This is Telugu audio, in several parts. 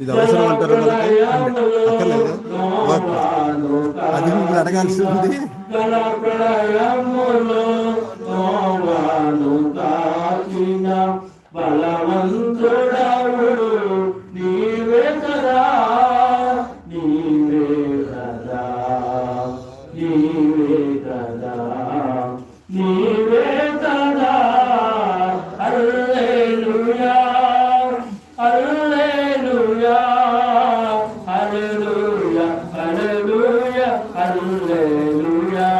ఇది అవసరం అంటారు అక్కర్లేదు? అది మీరు అడగాల్సి ఉంది బలవంతుడవుడు నీవే కదా నీవే కదా Alleluia,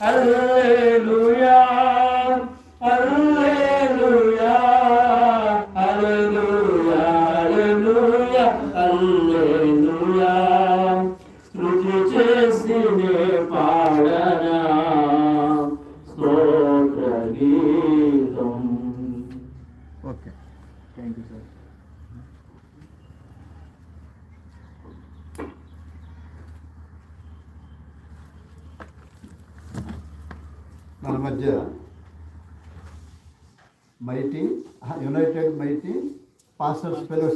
Alleluia, Alleluia, Alleluia, Alleluia, Alleluia. శృతి చేసినే పాడనా స్తోత్ర గీతం ఓకే మన మధ్య mighty united mighty pastors fellowship